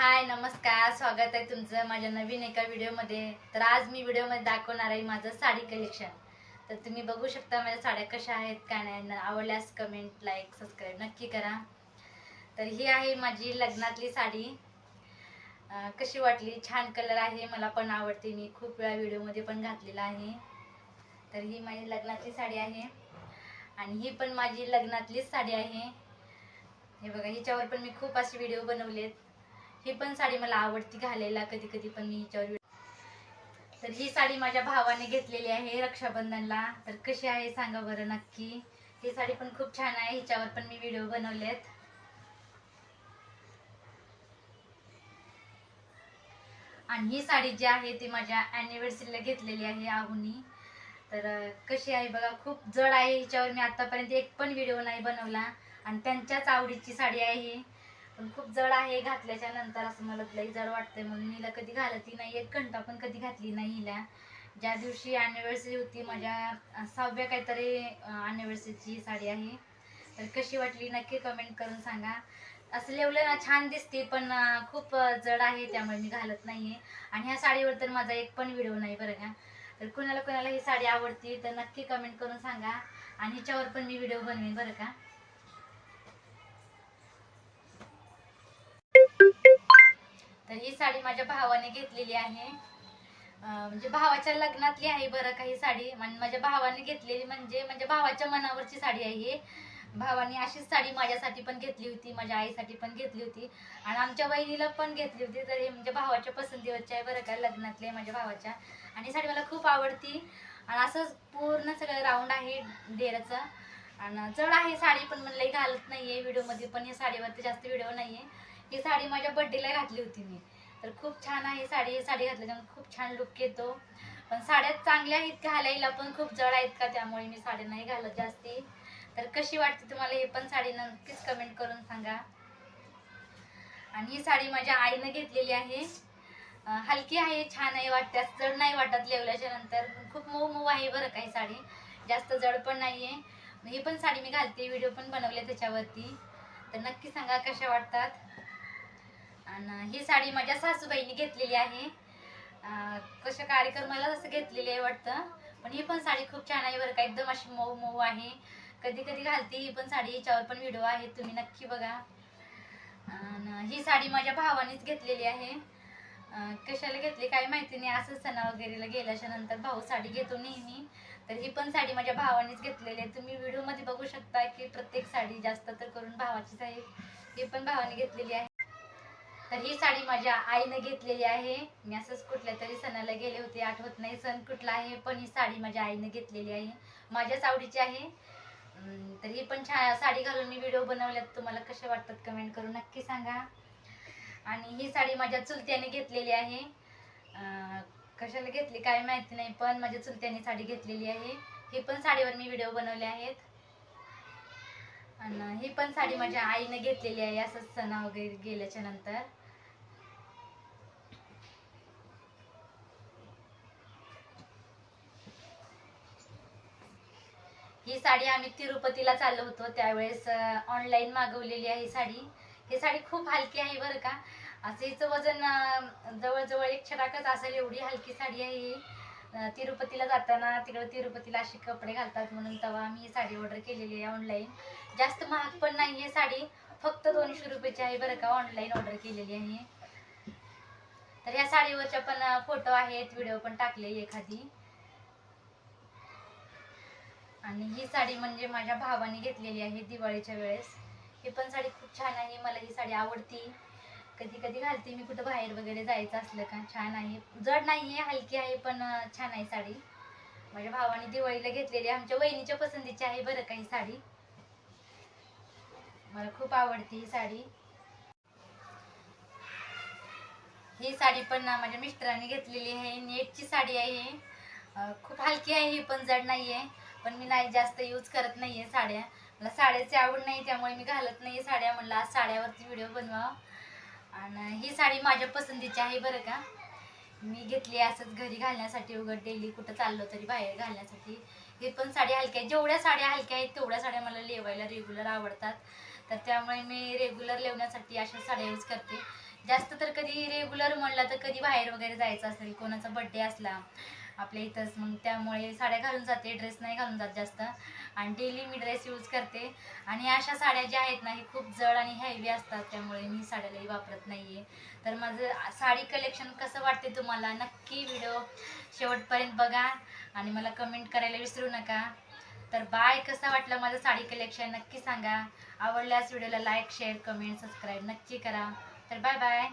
हाय नमस्कार. स्वागत आहे तुमचं माझ्या नवीन एका व्हिडिओमध्ये. तर आज मी व्हिडिओमध्ये दाखवणार आहे माझं साडी कलेक्शन तर तुम्ही बघू शकता माझ्या साड्या कशा आहेत काय नाही. न- आवडल्यास कमेंट लाईक सबस्क्राईब नक्की करा. तर ही आहे माझी लग्नातली साडी. कशी वाटली? छान कलर आहे. मला पण आवडते. मी खूप वेळा व्हिडिओमध्ये पण घातलेला आहे. तर ही माझी लग्नातली साडी आहे. आणि ही पण माझी लग्नातलीच साडी आहे. हे बघा हिच्यावर पण मी खूप असे व्हिडिओ बनवलेत. ही पण साडी मला आवडती घालायला कधी कधी पण मी हिच्यावर तर ही साडी माझ्या भावाने घेतलेली आहे रक्षाबंधनला. तर कशी आहे सांगा बरं नक्की. ही साडी पण खूप छान आहे. हिच्यावर पण मी व्हिडिओ बनवलेत. आणि ही साडी जी आहे ती माझ्या अॅनिव्हर्सरीला घेतलेली आहे आहुनी. तर कशी आहे बघा खूप जड आहे हिच्यावर. मी आतापर्यंत एक पण व्हिडिओ नाही बनवला. आणि त्यांच्याच आवडीची साडी आहे ही. पण खूप जड आहे घातल्याच्या नंतर असं मला लई जड वाटतंय. म्हणून हिला कधी घालतही नाही एक घंटा पण कधी घातली नाही हिला. ज्या दिवशी अॅनिव्हर्सरी होती माझ्या सहाव्या काहीतरी अॅनिव्हर्सरीची ही साडी आहे. तर कशी वाटली नक्की कमेंट करून सांगा. असं लिवलं ना छान दिसते पण खूप जड आहे त्यामुळे मी घालत नाहीये. आणि ह्या साडीवर तर माझा एक पण व्हिडिओ नाही बरं का. तर कुणाला कुणाला ही साडी आवडती तर नक्की कमेंट करून सांगा. आणि हिच्यावर पण मी व्हिडिओ बनवेन बरं का. साडी माझ्या भावाने घेतलेली आहे. म्हणजे भावाच्या लग्नातली आहे बरं काही साडी. माझ्या भावाने घेतलेली म्हणजे म्हणजे भावाच्या मनावरची साडी आहे ही. भावाने अशीच साडी माझ्यासाठी पण घेतली होती माझ्या आईसाठी पण घेतली होती. आणि आमच्या बहिणीला पण घेतली होती तर हे म्हणजे भावाच्या पसंतीवरच्या आहे बरं का लग्नातले माझ्या भावाच्या. आणि साडी मला खूप आवडती. आणि असंच पूर्ण सगळं राऊंड आहे डेराचं आणि जड आहे साडी पण म्हणलं घालत नाही आहे व्हिडिओमध्ये पण या साडीवरती जास्त व्हिडिओ नाही आहे ही साडी माझ्या बड्डेला घातली होती मी. तर खूप छान आहे साडी ही साडी घातल्याच्यामुळे खूप छान लुक येतो. पण साड्या चांगल्या आहेत घालायला पण खूप जड आहेत का त्यामुळे मी साड्या नाही घालत जास्ती. तर कशी वाटते तुम्हाला हे पण साडी नक्कीच कमेंट करून सांगा. आणि ही साडी माझ्या आईनं घेतलेली आहे. हलकी आहे छान आहे वाटते जड नाही वाटत लेवल्याच्या नंतर. खूप मऊ मऊ आहे बरं काही साडी. जास्त जड पण नाही आहे ही पण साडी मी घालते व्हिडिओ पण बनवले त्याच्यावरती. तर नक्की सांगा कशा वाटतात. आणि ही साडी माझ्या सासूबाईंनी घेतलेली आहे. अं, कशा कार्यक्रमाला असं घेतलेली आहे वाटतं. पण ही पण साडी खूप छान आहे बरं का. एकदम अशी मऊ मऊ आहे. कधी कधी घालते ही पण साडी. हिच्यावर पण व्हिडिओ आहे. तुम्ही नक्की बघा. आणि ही साडी माझ्या भावानेच घेतलेली आहे. कशाला घेतली काय माहिती नाही. असं सणा वगैरेला गेल्याच्यानंतर भाऊ साडी घेतो नेहमी. तर ही पण साडी माझ्या भावानेच घेतलेली आहे. तुम्ही व्हिडिओमध्ये बघू शकता की प्रत्येक साडी जास्त तर करून भावाचीच आहे. ही पण भावाने घेतलेली आहे. तर ही साडी माझ्या आईनं घेतलेली आहे. मी असंच कुठल्या तरी सणाला गेले होते आठवत नाही सण कुठला आहे पण ही साडी माझ्या आईनं घेतलेली आहे. माझ्याच आवडीची आहे. तर ही पण छान साडी घालून मी व्हिडिओ बनवल्यात. तुम्हाला कसे वाटतात कमेंट करून नक्की सांगा. आणि ही साडी माझ्या चुलत्याने घेतलेली आहे. कशाला घेतली काय माहिती नाही पण माझ्या चुलत्याने साडी घेतलेली आहे. ही पण साडीवर मी व्हिडिओ बनवले आहेत. आणि ही पण साडी माझ्या आईने घेतलेली आहे असंच सणा वगैरे गेल्याच्यानंतर. ही साडी आम्ही तिरुपतीला चाललो होतो. त्यावेळेस ऑनलाईन मागवलेली आहे ही साडी. ही साडी खूप हलकी आहे बरं का. असं हिचं वजन जवळजवळ एक छटाकच असेल एवढी हलकी साडी आहे ही. तिरुपतीला जाताना तिकडे तिरुपतीला असे कपडे घालतात म्हणून तेव्हा आम्ही ही साडी ऑर्डर केलेली आहे ऑनलाईन जास्त महाग पण नाही आहे साडी. फक्त दोनशे रुपयाची आहे बरं का ऑनलाईन ऑर्डर केलेली आहे. तर या साडीवरच्या पण फोटो आहेत. व्हिडिओ पण टाकले एखादी. आणि ही साडी म्हणजे माझ्या भावाने घेतलेली आहे दिवाळीच्या वेळेस. ही पण साडी खूप छान आहे. मला ही साडी आवडती. कधी कधी घालते मी कुठं बाहेर वगैरे जायचं असलं का छान आहे. जड नाही आहे हलकी आहे पण छान आहे साडी. माझ्या भावाने दिवाळीला घेतलेली आहे. आमच्या वहिनीच्या पसंतीची आहे बरं का ही साडी. मला खूप आवडते ही साडी. ही साडी पण ना माझ्या मिस्टरांनी घेतलेली आहे. नेटची साडी आहे. खूप हलकी आहे ही पण जड नाही आहे पण मी नाही जास्त यूज करत नाहीये साड्या. मला साड्याची आवड नाही त्यामुळे मी घालत नाही साड्या. म्हणलं आज साड्यावरती व्हिडिओ बनवा आणि ही साडी माझ्या पसंतीची आहे बरं का. मी घेतली असंच घरी घालण्यासाठी उघड डेली कुठं चाललो तरी बाहेर घालण्यासाठी. हे पण साडी हलक्या आहेत जेवढ्या साड्या हलक्या आहेत तेवढ्या साड्या मला लेवायला रेग्युलर आवडतात. तर त्यामुळे मी रेग्युलर लेवण्यासाठी अशा साड्या यूज करते. जास्त तर कधी रेग्युलर म्हणलं तर कधी बाहेर वगैरे जायचं असेल कोणाचा बड्डे असला आपल्या इथंच. मग त्यामुळे साड्या घालून जाते ड्रेस नाही घालून जात जास्त. आणि डेली मी ड्रेस यूज करते. आणि अशा साड्या ज्या आहेत ना हे खूप जड आणि हॅवी असतात. त्यामुळे मी साड्यालाही वापरत नाही आहे तर माझं साडी कलेक्शन कसं वाटते तुम्हाला? नक्की व्हिडिओ शेवटपर्यंत बघा. आणि मला कमेंट करायला विसरू नका. तर बाय कसा वाटला माझं साडी कलेक्शन नक्की सांगा. आवडल्यास व्हिडिओला लाईक शेअर कमेंट सबस्क्राईब नक्की करा. तर बाय बाय